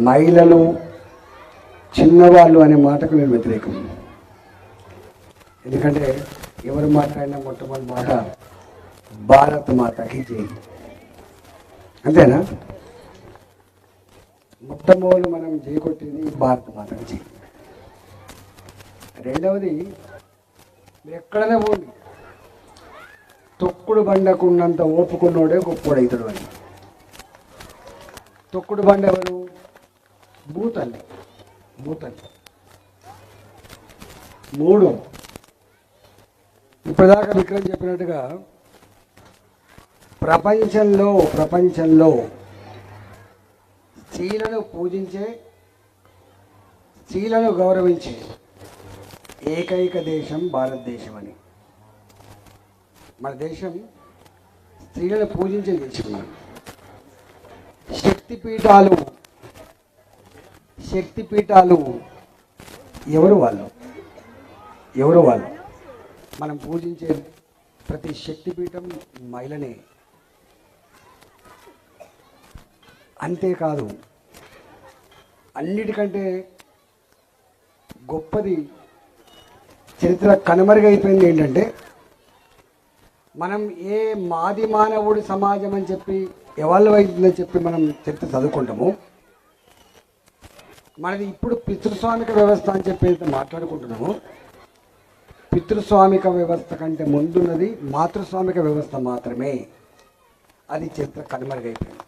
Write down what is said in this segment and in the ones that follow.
మహిళలు చిన్నవాళ్ళు అనే మాటకు నేను వ్యతిరేకం. ఎందుకంటే ఎవరు మాట్లాడినా మొట్టమొదటి మాట భారత్ మాతకి జై. అంతేనా? మొట్టమొదటి మనం చేకొట్టింది భారత మాతకి జై. రెండవది మీరు ఎక్కడైనా పోండి. తొక్కుడు బండకున్నంత ఓపుకున్నోడే అవుతాడు అని. తొక్కుడు బండ ఎవరు? భూతల్లి భూతల్లి మూడు. ఇప్పటిదాకా విక్రమ్ చెప్పినట్టుగా ప్రపంచంలో ప్రపంచంలో స్త్రీలను పూజించే స్త్రీలను గౌరవించే ఏకైక దేశం భారతదేశం అని మన దేశం స్త్రీలను పూజించే దేశం. మనం శక్తిపీఠాలు శక్తిపీఠాలు ఎవరు వాళ్ళు? ఎవరు వాళ్ళు? మనం పూజించే ప్రతి శక్తిపీఠం మహిళనే. అంతేకాదు అన్నిటికంటే గొప్పది చరిత్ర కనుమరుగైపోయింది ఏంటంటే మనం ఏ మాది మానవుడి సమాజం అని చెప్పి ఎవాల్వ్ అవుతుందని చెప్పి మనం చరిత్ర చదువుకుంటాము. మనది ఇప్పుడు పితృస్వామిక వ్యవస్థ అని చెప్పేసి మాట్లాడుకుంటున్నాము. పితృస్వామిక వ్యవస్థ కంటే ముందున్నది మాతృస్వామిక వ్యవస్థ మాత్రమే. అది చరిత్ర కనుమరుగైపోయింది.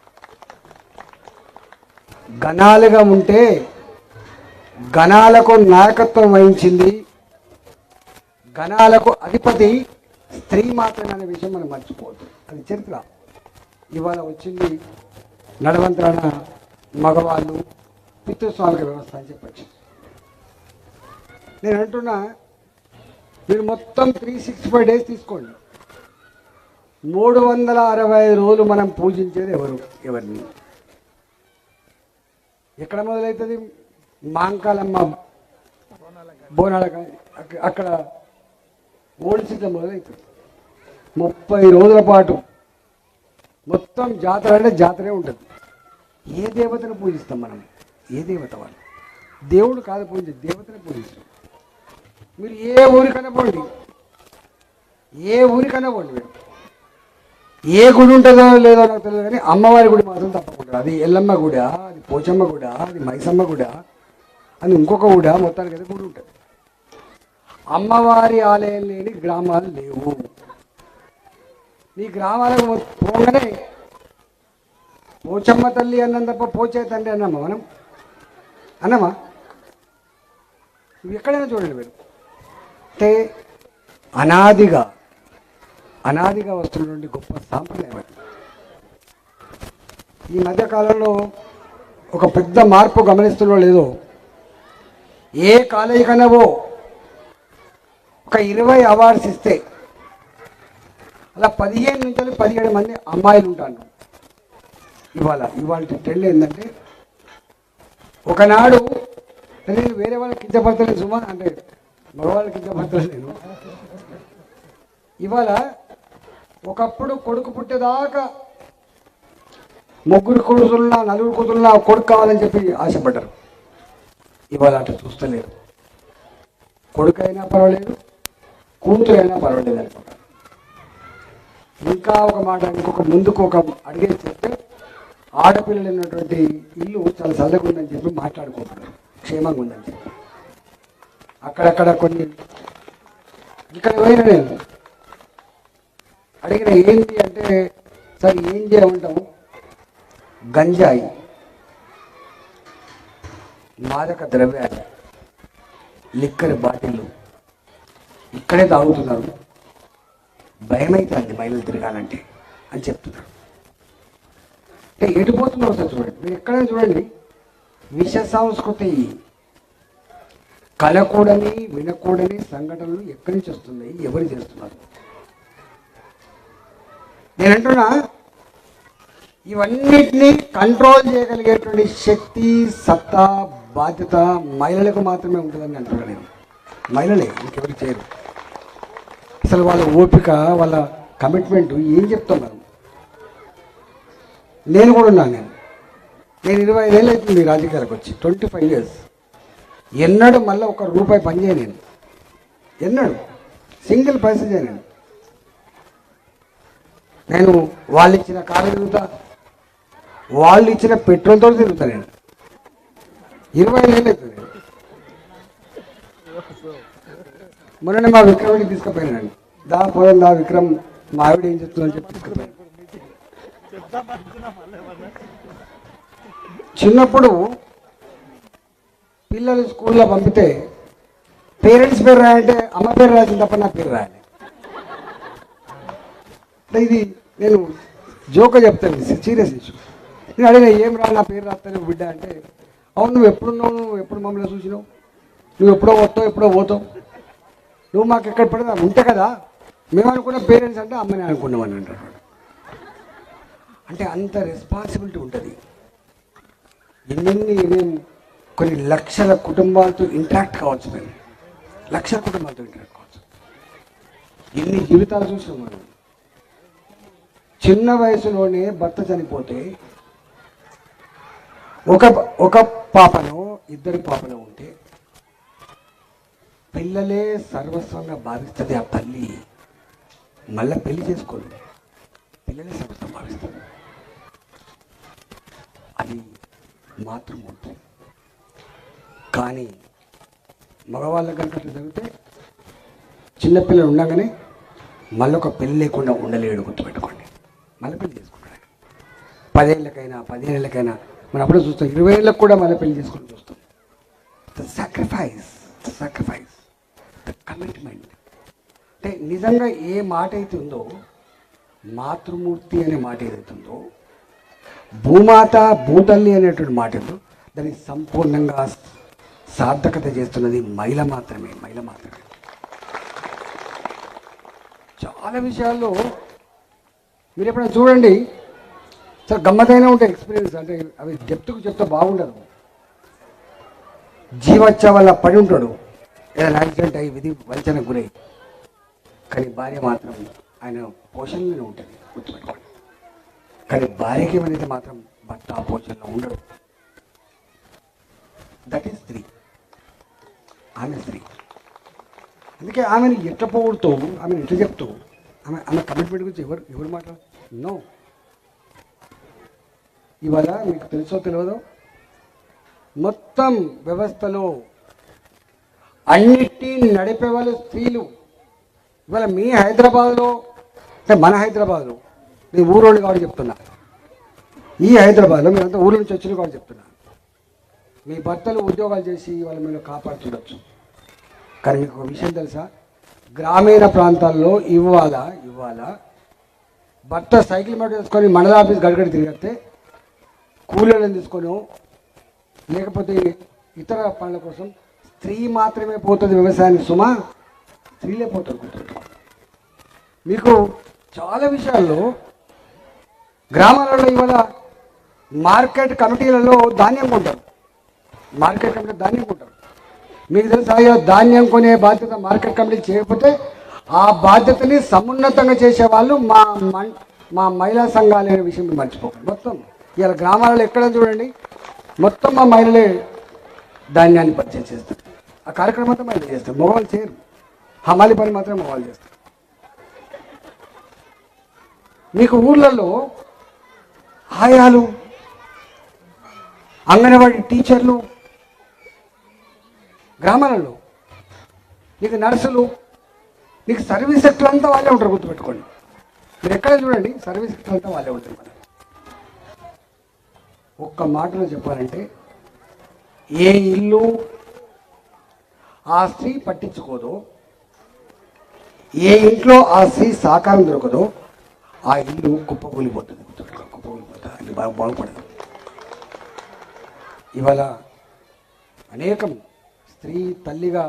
గణాలుగా ఉంటే గణాలకు నాయకత్వం వహించింది. గణాలకు అధిపతి స్త్రీ మాత్రమే అనే విషయం మనం మర్చిపోవద్దు. అది చరిత్ర. ఇవాళ వచ్చింది నడవంతరణ మగవాళ్ళు పితృస్వామిక వ్యవస్థ అని చెప్పచ్చు. నేను అంటున్నా మీరు మొత్తం త్రీ సిక్స్టీ ఫైవ్ డేస్ తీసుకోండి. మూడు వందల అరవై ఐదు రోజులు మనం పూజించేది ఎవరు? ఎవరిని? ఎక్కడ మొదలవుతుంది మాంకాలమ్మ బోనాల అక్కడ ఓల్డ్ సిటీలో మొదలవుతుంది ముప్పై రోజుల పాటు మొత్తం జాతర అంటే జాతరే ఉంటుంది. ఏ దేవతను పూజిస్తాం మనం? ఏ దేవత వాళ్ళు? దేవుడు కాదు పూజించే దేవతనే పూజించారు మీరు ఏ ఊరికైనా పోండి. ఏ ఊరికైనా పోండి మీరు. ఏ గుడి ఉంటుందో లేదో నాకు తెలియదు కానీ అమ్మవారి గుడి మాత్రం తప్పకుండా. అది ఎల్లమ్మ గుడా అది పోచమ్మ గుడా అది మైసమ్మ గుడా అది ఇంకొక గుడ మొత్తానికి అయితే గుడి ఉంటుంది. అమ్మవారి ఆలయం లేని గ్రామాలు లేవు. నీ గ్రామాలకు పోగానే పోచమ్మ తల్లి అన్నం తప్ప పోచే తండ్రి అన్నమ్మ మనం? అన్నమా? నువ్వు ఎక్కడైనా చూడండి మీరు. అంటే అనాదిగా అనాదిగా వస్తున్నటువంటి గొప్ప సాంప్రదాయం అది. ఈ మధ్యకాలంలో ఒక పెద్ద మార్పు గమనిస్తున్నో లేదో ఏ కాలేజీ కన్నావో ఒక ఇరవై అవార్డ్స్ ఇస్తే అలా పదిహేను నుంచి పదిహేడు మంది అమ్మాయిలు ఉంటాను ఇవాళ ఇవాళ ట్రెండ్ ఏంటంటే ఒకనాడు నేను వేరే వాళ్ళకి కించపడతలేదు సుమా అంటే మగవాళ్ళకి కించపడతలేదు ఇవాళ ఒకప్పుడు కొడుకు పుట్టేదాకా ముగ్గురు కొడుకున్నా నలుగురు కూతురున్నా కొడుకు కావాలని చెప్పి ఆశపడ్డారు. ఇవాళ అటు చూస్తలేరు. అయినా పర్వాలేదు కూతురైనా పర్వాలేదు అనుకుంటారు. ఇంకా ఒక మాట ఇంకొక ముందుకు ఒక అడిగేసి చెప్తే ఆడపిల్లలు ఉన్నటువంటి ఇల్లు చాలా చల్లగా ఉందని చెప్పి మాట్లాడుకుంటున్నారు క్షేమంగా ఉందని చెప్పి. అక్కడక్కడ కొన్ని ఇక్కడ పోయిన నేను అడిగిన ఏంటి అంటే సార్ ఏం చేయమంటాం గంజాయి. మాదక ద్రవ్యాలు. లిక్కర్ బాటిల్లు ఇక్కడే తాగుతున్నారు. భయమైతుంది మహిళలు తిరగాలంటే అని చెప్తున్నారు. అంటే ఎటు పోతుందో సార్ చూడండి. మీరు ఎక్కడైనా చూడండి. విష సంస్కృతి. కలకూడని వినకూడని సంఘటనలు ఎక్కడి నుంచి వస్తున్నాయి? ఎవరు చేస్తున్నారు? నేను అంటున్నా ఇవన్నిటినీ కంట్రోల్ చేయగలిగేటువంటి శక్తి సత్తా బాధ్యత మహిళలకు మాత్రమే ఉంటుందని అంటున్నా నేను. మహిళలే ఇంకెవరు చేయరు. అసలు వాళ్ళ ఓపిక వాళ్ళ కమిట్మెంట్ ఏం చెప్తాం మనం? నేను కూడా ఉన్నాను నేను. నేను ఇరవై ఐదేళ్ళు అవుతుంది రాజకీయాలకు వచ్చి ట్వంటీ ఫైవ్ ఇయర్స్ ఎన్నడూ మళ్ళీ ఒక రూపాయి పని చేయను ఎన్నడు. సింగిల్ పైస చేయను నేను. వాళ్ళు ఇచ్చిన కారు తిరుగుతా. వాళ్ళు ఇచ్చిన పెట్రోల్తో తిరుగుతా నేను. ఇరవై ఐదు అవుతుంది. మొన్ననే మా విక్రమ్ని తీసుకుపోయినాను దా పోదాం దా విక్రమ్ మా ఆవిడ ఏం చెప్తుందని చెప్పి తీసుకుపోయాను. చిన్నప్పుడు పిల్లలు స్కూల్లో పంపితే పేరెంట్స్ పేరు రాయంటే అమ్మ పేరు రాసిన తప్ప నా పేరు రాయాలి. అంటే ఇది నేను జోక చెప్తాను సీరియస్ ఇష్యూ నేను అడిగిన ఏం రా నా పేరు రాస్తాను బిడ్డ అంటే అవును నువ్వు ఎప్పుడున్నావు నువ్వు ఎప్పుడు మమ్మల్ని చూసినావు? నువ్వు ఎప్పుడో వస్తావు ఎప్పుడో పోతావు? నువ్వు మాకు ఎక్కడ పడినా ఉంటే కదా? మేము అనుకున్న పేరెంట్స్ అంటే అమ్మని అనుకున్నామని అంటారు. అంటే అంత రెస్పాన్సిబిలిటీ ఉంటుంది. ఎన్నెన్ని మేము కొన్ని లక్షల కుటుంబాలతో ఇంటరాక్ట్ కావచ్చు మేము. లక్షల కుటుంబాలతో ఇంటరాక్ట్ కావచ్చు. ఎన్ని జీవితాలు చూసాం మనం. చిన్న వయసులోనే భర్త చనిపోతే ఒక ఒక పాపలో ఇద్దరు పాపలో ఉంటే పిల్లలే సర్వస్వంగా భావిస్తుంది ఆ తల్లి. మళ్ళీ పెళ్ళి చేసుకోలేదు. పిల్లలే సర్వస్వం భావిస్తుంది అది మాతృమూర్తి కానీ మగవాళ్ళ కనుక అట్లా జరిగితే చిన్నపిల్లలు ఉండగానే మళ్ళొక పెళ్ళి లేకుండా ఉండలేడు గుర్తుపెట్టుకోండి. మళ్ళీ పెళ్ళి చేసుకుంటాడు. పదేళ్ళకైనా పదిహేనులకైనా మనం అప్పుడే చూస్తాం. ఇరవై ఏళ్ళకి కూడా మళ్ళీ పెళ్ళి చేసుకుని చూస్తాం. The sacrifice the sacrifice the commitment అంటే నిజంగా ఏ మాట అయితే ఉందో మాతృమూర్తి అనే మాట ఏదైతే ఉందో భూమాత భూతల్లి అనేటువంటి మాటలు దానికి సంపూర్ణంగా సార్థకత చేస్తున్నది మహిళ మాత్రమే మహిళ మాత్రమే. చాలా విషయాల్లో మీరు ఎప్పుడైనా చూడండి చాలా గమ్మతైన ఉంటాయి ఎక్స్పీరియన్స్ అంటే అవి డెప్త్కు చెప్తే బాగుండదు. జీవచ్చ వల్ల పడి ఉంటాడు. ఏదైనా యాక్సిడెంట్ అయ్యి విధి వంచన గురై కానీ భార్య మాత్రం ఆయన పోషణలోనే ఉంటుంది గుర్తుపెట్టుకోండి. కానీ భార్యకి అనేది మాత్రం భర్త ఆ ఉండడు. దట్ ఈస్ స్త్రీ ఆమె స్త్రీ అందుకే ఆమెను ఎట్ట పోగొడుతూ ఆమెను ఎట్లా చెప్తూ ఆమె ఆమె కమిట్మెంట్ గురించి ఎవరు ఎవరు మాట్లాడు నో ఇవాళ మీకు తెలుసో తెలియదో మొత్తం వ్యవస్థలో అన్నిటి నడిపే వాళ్ళు స్త్రీలు. ఇవాళ మీ హైదరాబాద్లో అంటే మన హైదరాబాద్లో నేను ఊరోళ్ళు కాబట్టి చెప్తున్నా. ఈ హైదరాబాద్లో మీరంతా ఊరి నుంచి వచ్చిన కాబట్టి చెప్తున్నా. మీ భర్తలు ఉద్యోగాలు చేసి వాళ్ళ మీరు కాపాడుతుండొచ్చు. కానీ మీకు ఒక విషయం తెలుసా? గ్రామీణ ప్రాంతాల్లో ఇవ్వాలా ఇవ్వాలా. భర్త సైకిల్ మీద తీసుకొని మండల ఆఫీస్ గడగడి తిరిగితే కూలీలను తీసుకొని లేకపోతే ఇతర పనుల కోసం స్త్రీ మాత్రమే పోతుంది వ్యవసాయానికి సుమ స్త్రీలే పోతారు. మీకు చాలా విషయాల్లో గ్రామాలలో ఇవాళ మార్కెట్ కమిటీలలో ధాన్యం కొంటారు. మార్కెట్ కమిటీ ధాన్యం కొంటారు. మీకు తెలుసా ధాన్యం కొనే బాధ్యత మార్కెట్ కమిటీ చేయకపోతే ఆ బాధ్యతని సమున్నతంగా చేసే వాళ్ళు మా మా మహిళా సంఘాలు అనే విషయం మర్చిపోకండి మొత్తం ఇవాళ గ్రామాలలో ఎక్కడ చూడండి మొత్తం మా మహిళలే ధాన్యాన్ని పరిచయం చేస్తారు. ఆ కార్యక్రమం అంతా మహిళలు చేస్తారు. మగవాళ్ళు చేయరు. హమాలి పని మాత్రం మగవాళ్ళు చేస్తారు. మీకు ఊర్లలో ఆయాలు అంగన్వాడీ టీచర్లు గ్రామాలలో నీకు నర్సులు నీకు సర్వీస్ సెక్టర్ అంతా వాళ్ళే ఉంటారు గుర్తుపెట్టుకోండి. మీరు ఎక్కడ చూడండి సర్వీస్ సెక్టర్ అంతా వాళ్ళే ఉంటారు మరి ఒక్క మాటలో చెప్పాలంటే ఏ ఇల్లు ఆ స్త్రీ పట్టించుకోదో ఏ ఇంట్లో ఆ స్త్రీ సహకారం దొరకదో ఆ ఇల్లు కుప్పకూలిపోతుంది గుర్తుపెట్టుకో. బాగా బాగుపడదు. ఇవాళ అనేకం స్త్రీ తల్లిగా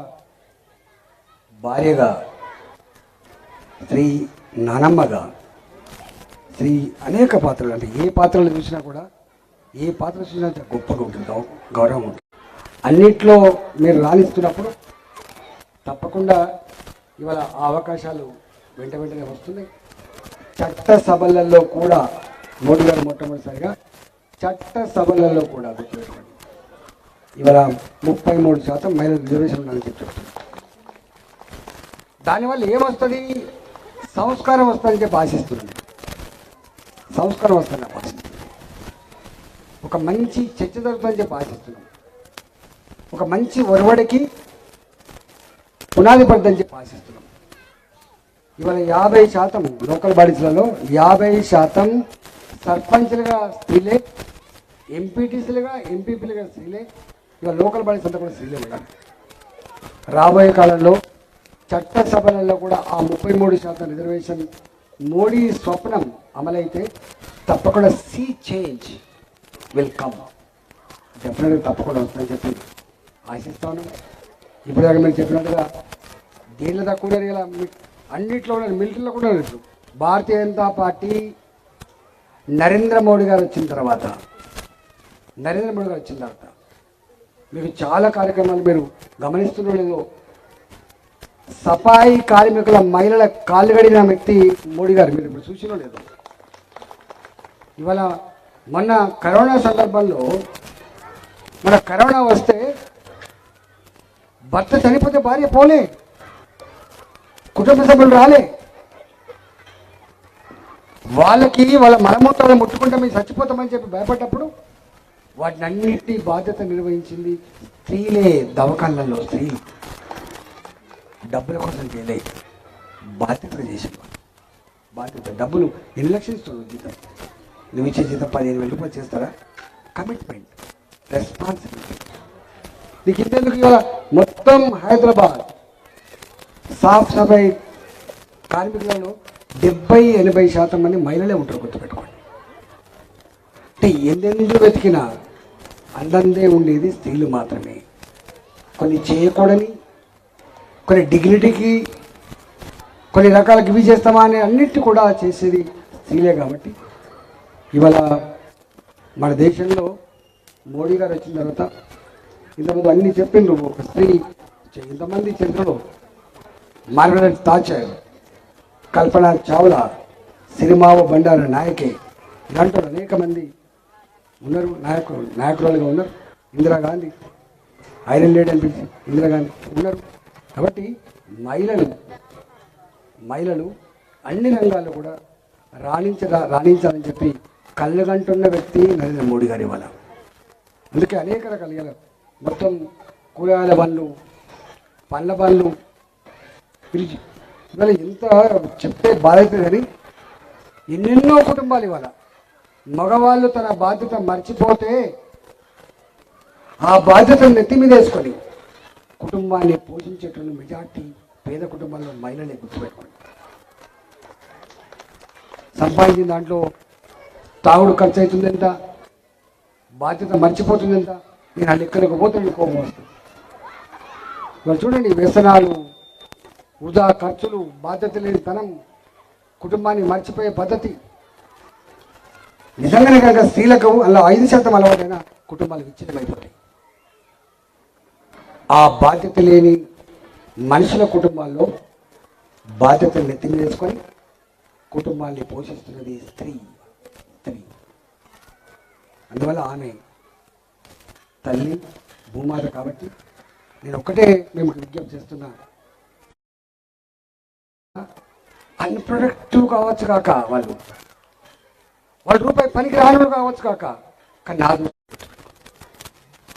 భార్యగా స్త్రీ నానమ్మగా స్త్రీ అనేక పాత్రలు అంటే ఏ పాత్రలు చూసినా కూడా ఏ పాత్ర చూసినా గొప్పగా ఉంటుంది గౌ- గౌరవం ఉంటుంది. అన్నిట్లో మీరు రాణిస్తున్నప్పుడు తప్పకుండా ఇవాళ ఆ అవకాశాలు వెంట వెంటనే వస్తున్నాయి. చట్ట సభలలో కూడా మోడీ గారు మొట్టమొదటిసారిగా చట్ట సభలలో కూడా గుర్తుపెట్టుకోండి ఇవాళ ముప్పై మూడు శాతం మహిళ రిజర్వేషన్ ఉందని చెప్పి దానివల్ల ఏమొస్తుంది? సంస్కారం వస్తుందని చెప్పి ఆశిస్తుంది సంస్కారం వస్తుందని చెప్పి ఆశిస్తుంది ఒక మంచి చర్చ జరుగుతుందని చెప్పి ఆశిస్తున్నాం ఒక మంచి ఒరవడికి పునాది పడుతుందని చెప్పి ఆశిస్తున్నాం ఇవాళ యాభై శాతం లోకల్ బాడీస్లలో యాభై శాతం సర్పంచ్లుగా స్త్రీలే ఎంపీటీసీలుగా ఎంపీపీలుగా స్త్రీలే ఇక లోకల్ బాడీస్ అంతా కూడా స్త్రీలే ఉండాలి రాబోయే కాలంలో చట్టసభలలో కూడా ఆ ముప్పై మూడు శాతం రిజర్వేషన్ మోడీ స్వప్నం అమలైతే తప్పకుండా సీ చేంజ్ విల్ కమ్. డెఫినెట్గా తప్పకుండా వస్తుందని చెప్పి ఆశిస్తాను ఇప్పుడు దాకా మీరు చెప్పినట్టుగా దేనిలో తక్కువ ఉన్నారు ఇలా అన్నిట్లో ఉన్నారు మిలిటరీలో కూడా ఉన్నారు ఇప్పుడు భారతీయ జనతా పార్టీ నరేంద్ర మోడీ గారు వచ్చిన తర్వాత నరేంద్ర మోడీ గారు వచ్చిన తర్వాత మీకు చాలా కార్యక్రమాలు మీరు గమనిస్తున్న లేదో సఫాయి కార్మికుల మహిళల కాళ్ళు వ్యక్తి మోడీ గారు మీరు ఇప్పుడు చూసినో లేదు. ఇవాళ మొన్న కరోనా సందర్భంలో మన కరోనా వస్తే భర్త చనిపోతే భార్య పోలే కుటుంబ సభ్యులు రాలే. వాళ్ళకి వాళ్ళ మలమూత్రాలు ముట్టుకుంటే మేము చచ్చిపోతామని చెప్పి భయపడ్డప్పుడు వాటిని అన్నింటి బాధ్యత నిర్వహించింది స్త్రీలే దవకాళ్ళల్లో స్త్రీలు డబ్బుల కోసం చేయలే బాధ్యత చేసేవాళ్ళు బాధ్యత. డబ్బులు ఎన్ని లక్షలు జీతం? నువ్వు ఇచ్చే జీతం పదిహేను వేల రూపాయలు చేస్తారా? కమిట్మెంట్ రెస్పాన్సిబిలిటీ నీకు ఇంతెందుకు ఇవాళ మొత్తం హైదరాబాద్? సాఫ్ సఫాయి కార్మికులలో డెబ్బై ఎనభై శాతం మంది మహిళలే ఉంటారు గుర్తుపెట్టుకోండి. అంటే ఎందెందుకు వెతికినా అందందే ఉండేది స్త్రీలు మాత్రమే. కొన్ని చేయకూడని కొన్ని డిగ్నిటీకి కొన్ని రకాల గివి చేస్తామా అని అన్నిటి కూడా చేసేది స్త్రీలే కాబట్టి. ఇవాళ మన దేశంలో మోడీ గారు వచ్చిన తర్వాత ఇంతకుముందు అన్ని చెప్పిండ్రు ఒక స్త్రీ ఇంతమంది చరిత్రలో Margaret Thatcher Kalpana Chawla Sirimavo Bandaranaike. ఇలాంటి అనేక మంది ఉన్నారు నాయకులు నాయకురాలుగా ఉన్నారు. ఇందిరాగాంధీ ఐరన్ లేడీ అని పిలిచి ఇందిరాగాంధీ ఉన్నారు. కాబట్టి మహిళలు మహిళలు అన్ని రంగాల్లో కూడా రాణించ రాణించాలని చెప్పి కళ్ళగంటున్న వ్యక్తి నరేంద్ర మోడీ గారి వల్ల. అందుకే అనేక రకాల మొత్తం కూరగాయల పనులు పండ్ల పనులు పిలిచి ఇవాళ ఎంత చెప్తే బాధ్యత కానీ ఎన్నెన్నో కుటుంబాలు ఇవాళ. మగవాళ్ళు తన బాధ్యత మర్చిపోతే ఆ బాధ్యతను నెత్తి మీద వేసుకొని కుటుంబాన్ని పోషించేటువంటి మెజార్టీ పేద కుటుంబాల్లో మహిళలే గుర్తుపెట్టుకోండి. సంపాదించిన దాంట్లో తాగుడు ఖర్చు అవుతుంది ఎంత బాధ్యత మర్చిపోతుంది ఎంత నేను ఆ లెక్కలకు పోతుంది కోపం వస్తుంది. చూడండి వ్యసనాలు వృధా ఖర్చులు బాధ్యత లేని తనం కుటుంబాన్ని మర్చిపోయే పద్ధతి. నిజంగానే కనుక స్త్రీలకు అలా ఐదు శాతం అలవాటైన కుటుంబాలు విచ్ఛిన్నమైపోతాయి ఆ బాధ్యత లేని మనుషుల కుటుంబాల్లో బాధ్యతలు నెత్తి వేసుకొని కుటుంబాన్ని పోషిస్తున్నది స్త్రీ స్త్రీ. అందువల్ల ఆమె తల్లి భూమాత కాబట్టి నేను ఒక్కటే మేము విజ్ఞప్తి చేస్తున్నాను అన్ప్రొడక్టివ్ కావచ్చు కాక వాళ్ళు. వాళ్ళ రూపాయి పనికి రాను కావచ్చు కాక కానీ నాదు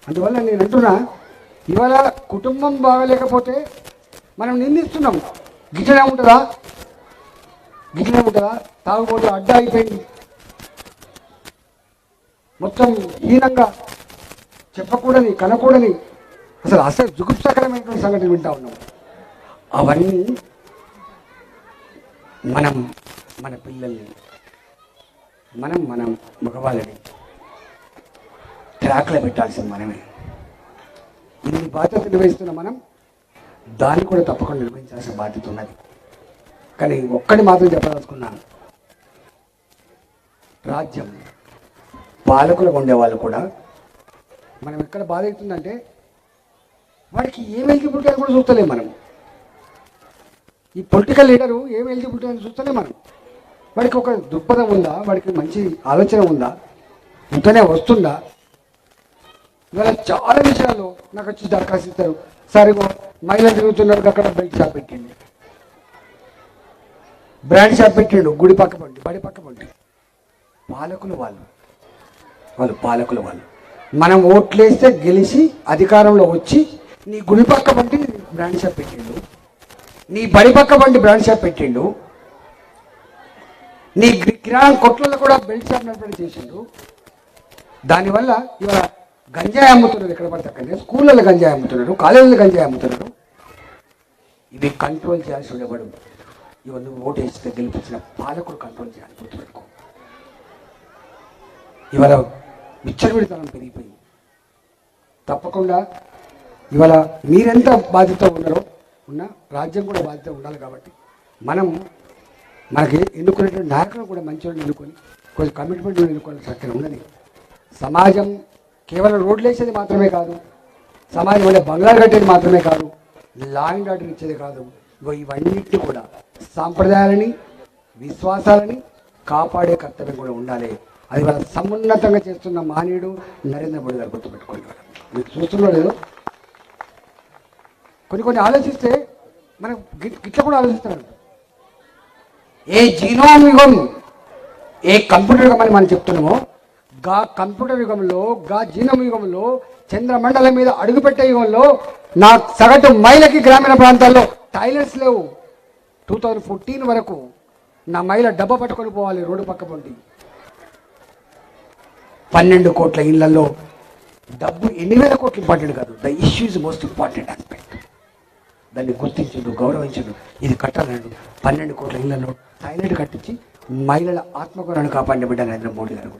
అందువల్ల నేను అంటున్నా ఇవాళ కుటుంబం బాగలేకపోతే మనం నిందిస్తున్నాం. గిట్లనే ఉంటుందా? గిట్లనే ఉంటుందా? తాగుబోతు అడ్డా అయిపోయింది. మొత్తం హీనంగా చెప్పకూడని కనకూడని అసలు అసలు జుగుప్సకరమైనటువంటి సంఘటన వింటా ఉన్నాం. అవన్నీ మనం మన పిల్లల్ని మనం మనం మగవాళ్ళని ట్రాక్లో పెట్టాల్సింది మనమే. ఇన్ని బాధ్యత నిర్వహిస్తున్న మనం దాన్ని కూడా తప్పకుండా నిర్వహించాల్సిన బాధ్యత ఉన్నది. కానీ ఒక్కటి మాత్రం చెప్పదలుచుకున్నాను. రాజ్యం పాలకులుగా ఉండేవాళ్ళు కూడా మనం ఎక్కడ బాధ అవుతుందంటే వాడికి ఏం ఎలిజిబిలిటీ కూడా చూస్తలేము మనం. ఈ పొలిటికల్ లీడరు ఏం ఎలిజిబిలిటీ అని చూస్తేనే మనం. వాడికి ఒక దృక్పథం ఉందా? వాడికి మంచి ఆలోచన ఉందా? ఇంతనే వస్తుందా? ఇవాళ చాలా విషయాలు నాకు వచ్చి దరఖాస్తు ఇస్తారు. సరే మహిళలు తిరుగుతున్నారు అక్కడ బెల్ట్ షాప్ పెట్టింది బ్రాండ్ షాప్ పెట్టిండు గుడి పక్క పండి బడి పక్క పండి. పాలకులు వాళ్ళు. వాళ్ళు పాలకులు వాళ్ళు. మనం ఓట్లేస్తే గెలిచి అధికారంలో వచ్చి నీ గుడి పక్క పండి బ్రాండ్ షాప్ పెట్టిండు. నీ బడి పక్క బండి బ్రాండ్ షాప్ పెట్టిండు. నీ కిరాణం కొట్లలో కూడా బెల్ట్ షాప్ నడిపడి చేసిండు. దానివల్ల ఇవాళ గంజాయి అమ్ముతున్నారు ఎక్కడ పడితే అక్కడనే స్కూళ్ళలో గంజాయి అమ్ముతున్నారు కాలేజీలో గంజాయి అమ్ముతున్నారు ఇవి కంట్రోల్ చేయాల్సి ఉండేవాడు ఇవన్నీ నువ్వు ఓటు వేస్తే గెలిపించిన పాలకుడు కంట్రోల్ చేయాలి గుర్తుపెట్టుకో. ఇవాళ విచ్చలవిడితనం పెరిగిపోయింది. తప్పకుండా ఇవాళ మీరెంత బాధ్యత ఉన్నారో ఉన్న రాజ్యం కూడా బాధ్యత ఉండాలి కాబట్టి మనం మనకి ఎన్నుకునేటువంటి నాయకులను కూడా మంచిగా ఎన్నుకొని కొంచెం కమిట్మెంట్ ఎన్నుకోవాలి చక్కగా ఉండని సమాజం కేవలం రోడ్లు వేసేది మాత్రమే కాదు సమాజం వల్ల బంగ్లాలు కట్టేది మాత్రమే కాదు లా అండ్ ఆర్డర్ ఇచ్చేది కాదు. ఇగో ఇవన్నిటిని కూడా సాంప్రదాయాలని విశ్వాసాలని కాపాడే కర్తవ్యం కూడా ఉండాలి. అది వాళ్ళ సమున్నతంగా చేస్తున్న మానవుడు నరేంద్ర మోడీ గారు గుర్తుపెట్టుకోండి. మీరు చూస్తున్నో లేదు కొన్ని కొన్ని ఆలోచిస్తే మనం గిట్ల కూడా ఆలోచిస్తున్నాడు ఏ జీనోమ్ యుగం ఏ కంప్యూటర్ యుగం అని మనం చెప్తున్నామో గా కంప్యూటర్ యుగంలో గా జీనోమ్ యుగంలో చంద్రమండలం మీద అడుగుపెట్టే యుగంలో నా సగటు మైలకి గ్రామీణ ప్రాంతాల్లో టాయిలెట్స్ లేవు. టూ థౌజండ్ ఫోర్టీన్ వరకు నా మైల డబ్బా పట్టుకొని పోవాలి రోడ్డు పక్క పొంటి. పన్నెండు కోట్ల ఇళ్ళలో డబ్బు ఎన్ని వేల కోట్లు ఇంపార్టెంట్ కాదు. The issue is most important aspect దాన్ని గుర్తించడు గౌరవించడు ఇది కట్టాలన్నాడు పన్నెండు కోట్ల ఇళ్ళలో టాయిలెట్ కట్టించి మహిళల ఆత్మగౌరవాన్ని కాపాడిన బిడ్డ నరేంద్ర మోడీ గారు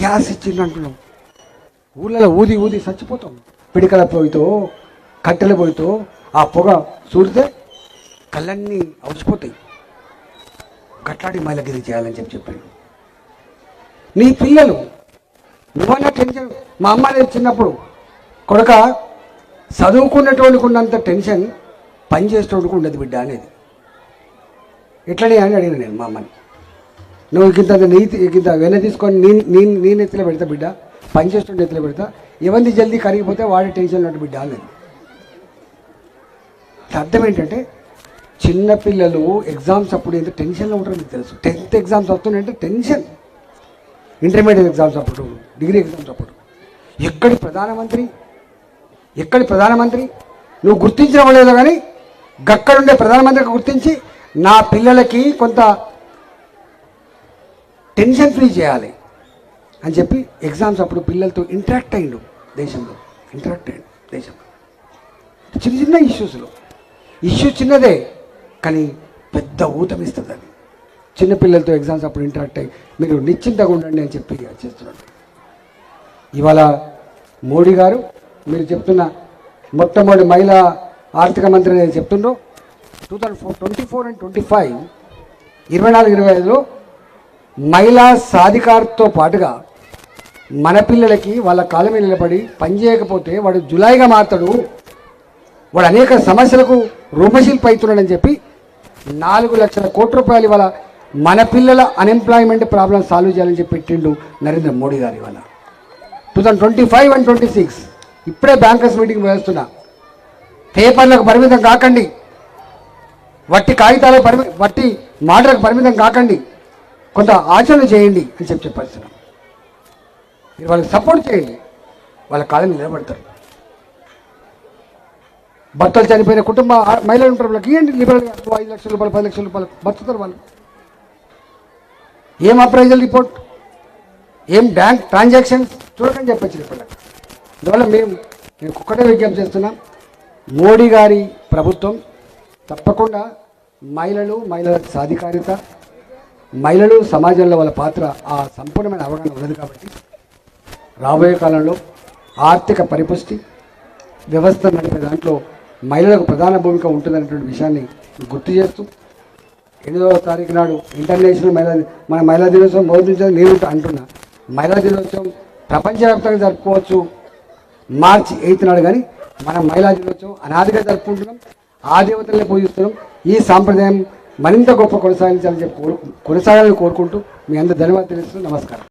గ్యాస్ ఇచ్చిండు అంటున్నాం. ఊళ్ళలో ఊది ఊది చచ్చిపోతాం. పిడికల పోయితో కట్టెల పోయితో ఆ పొగ చూడితే కళ్ళన్నీ అవసిపోతాయి. గట్లాంటి మహిళకి ఇది చేయాలని చెప్పి చెప్పాడు. నీ పిల్లలు నువ్వన్నా టెన్షన్ మా అమ్మ చిన్నప్పుడు కొడుక చదువుకున్నటువంటి ఉన్నంత టెన్షన్ పని చేసేటోడికి ఉండదు బిడ్డ అనేది. ఎట్లనే అని అడిగిన నేను మా అమ్మని. నువ్వు ఇంత నీతి ఇంత వెన్న తీసుకొని నీ నీ నేను నెత్తిలో పెడతా బిడ్డ పని చేస్తుండే నెత్తిలో పెడతా. ఎవరిది జల్దీ కరిగిపోతే వాడే టెన్షన్ ఉన్నట్టు బిడ్డ అనేది అర్థం ఏంటంటే చిన్నపిల్లలు ఎగ్జామ్స్ అప్పుడు ఎంత టెన్షన్లో ఉంటారో మీకు తెలుసు. టెన్త్ ఎగ్జామ్స్ వస్తున్నాయంటే టెన్షన్. ఇంటర్మీడియట్ ఎగ్జామ్స్ అప్పుడు డిగ్రీ ఎగ్జామ్స్ అప్పుడు. ఎక్కడి ప్రధానమంత్రి ఎక్కడి ప్రధానమంత్రి? నువ్వు గుర్తించడం లేదో కానీ గక్కడుండే ప్రధానమంత్రికి గుర్తించి నా పిల్లలకి కొంత టెన్షన్ ఫ్రీ చేయాలి అని చెప్పి ఎగ్జామ్స్ అప్పుడు పిల్లలతో ఇంటరాక్ట్ అయ్యిండు దేశంలో. ఇంటరాక్ట్ అయ్యిండు దేశంలో. చిన్న చిన్న ఇష్యూస్లో ఇష్యూ చిన్నదే కానీ పెద్ద ఊతమిస్తుంది అది. చిన్నపిల్లలతో ఎగ్జామ్స్ అప్పుడు ఇంటరాక్ట్ అయ్యి మీరు నిశ్చింతగా ఉండండి అని చెప్పి చేస్తున్నాడు. ఇవాళ మోడీ గారు మీరు చెప్తున్న మొట్టమొదటి మహిళా ఆర్థిక మంత్రి నేను చెప్తుండ్రు. Two thousand four twenty four and twenty five ఇరవై నాలుగు ఇరవై ఐదులో మహిళా సాధికారతో పాటుగా మన పిల్లలకి వాళ్ళ కాళ్ళ మీద నిలబడి పని చేయకపోతే వాడు జులాయిగా మారుతాడు. వాడు అనేక సమస్యలకు రూపశిల్పి అవుతున్నాడని చెప్పి నాలుగు లక్షల కోట్ల రూపాయలు ఇవాళ మన పిల్లల అన్ఎంప్లాయ్మెంట్ ప్రాబ్లం సాల్వ్ చేయాలని చెప్పి పెట్టిండు నరేంద్ర మోడీ గారు ఇవాళ. Two thousand twenty five and twenty six ఇప్పుడే బ్యాంకర్స్ మీటింగ్ వేస్తున్నా. పేపర్లకు పరిమితం కాకండి. వట్టి కాగితాలకు పరిమి వట్టి మాటలకు పరిమితం కాకండి. కొంత ఆచరణ చేయండి అని చెప్పి చెప్పాల్సిన మీరు వాళ్ళకి సపోర్ట్ చేయండి. వాళ్ళ కాలం నిలబడతారు. భర్తలు చనిపోయిన కుటుంబ మహిళలు ఉంటారు వాళ్ళకి. ఇవ్వండి లిబరల్గా ఐదు లక్షల రూపాయలు పది లక్షల రూపాయలు బతుకుతారు వాళ్ళు. ఏం అప్రైజల్ రిపోర్ట్ ఏం బ్యాంక్ ట్రాన్సాక్షన్స్ చూడకని చెప్పచ్చు ఇప్పుడు అందువల్ల మేము మేము ఒక్కటే విజ్ఞప్తి చేస్తున్నాం. మోడీ గారి ప్రభుత్వం తప్పకుండా మహిళలు మహిళల సాధికారిత మహిళలు సమాజంలో వాళ్ళ పాత్ర ఆ సంపూర్ణమైన అవగాహన ఉన్నది కాబట్టి రాబోయే కాలంలో ఆర్థిక పరిపుష్టి వ్యవస్థ నడిపే దాంట్లో మహిళలకు ప్రధాన భూమిక ఉంటుందనేటువంటి విషయాన్ని గుర్తు చేస్తూ ఎనిమిదవ తారీఖు నాడు ఇంటర్నేషనల్ మహిళా మన మహిళా దినోత్సవం మొదటి నేను అంటున్నా మహిళా దినోత్సవం ప్రపంచవ్యాప్తంగా జరుపుకోవచ్చు మార్చి ఎయిత్ నాడు కానీ మన మహిళా దినోత్సవం అనాదిగా జరుపుకుంటున్నాం. ఆ దేవతలనే పూజిస్తున్నాం. ఈ సాంప్రదాయం మరింత గొప్ప కొనసాగించాలని చెప్పి కోరు కొనసాగాలని కోరుకుంటూ మీ అందరు ధన్యవాదాలు తెలుస్తూ నమస్కారం.